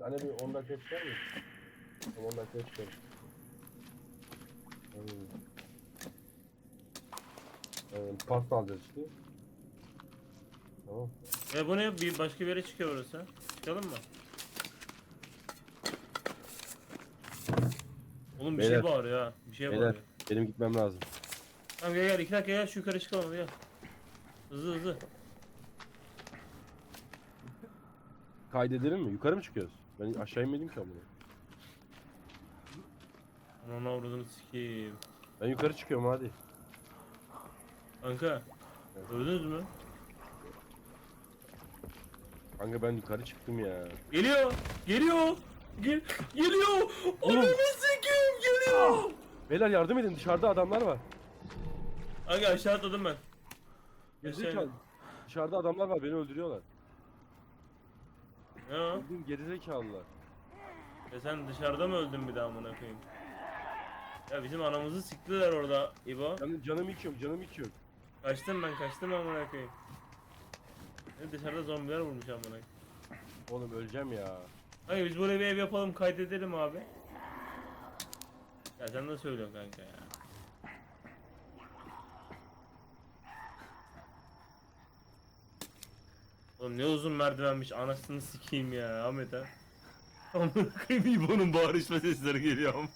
Hani bir 10 dakika çıkar mı? Tamam 10 dakika çıkar. Hmm. Ee, pasta alacağız işte. Tamam. E bu ne? Bir başka bir yere çıkıyor burası. Çıkalım mı? Oğlum bir Beyler. şey bağırıyor ha. Bir şey Beyler bağırıyor. benim gitmem lazım. Tamam gel gel iki dakika gel şu yukarı çıkalım gel. Hızlı hızlı. Kaydedelim mi? Yukarı mı çıkıyoruz? Ben aşağı inmedim ki ama. Ananı avradını sikeyim. Ben yukarı çıkıyorum hadi. Kanka. Öldünüz mü? Kanka ben yukarı çıktım ya. Geliyor. Geliyor. Gel geliyor. Oğlum. Ananı sikeyim geliyor. Beyler yardım edin dışarıda adamlar var. Kanka aşağı atladım ben. Gerizekalı. Aşağı. Dışarıda adamlar var beni öldürüyorlar. Ne o? Bildiğin gerizekalılar. Ya sen dışarıda mı öldün bir daha amına koyayım? Ya bizim anamızı siktiler orada İbo. Canım, canım yok canım yok. Kaçtım ben kaçtım amına koyayım. Ya dışarıda zombiler vurmuş amına koyayım. Oğlum öleceğim ya. Hayır biz buraya bir ev yapalım kaydedelim abi. Ya sen ne söylüyorsun kanka ya? Oğlum ne uzun merdivenmiş anasını sikeyim ya Ahmet ha. Amına koyayım İbo'nun bağırışma sesleri geliyor ama.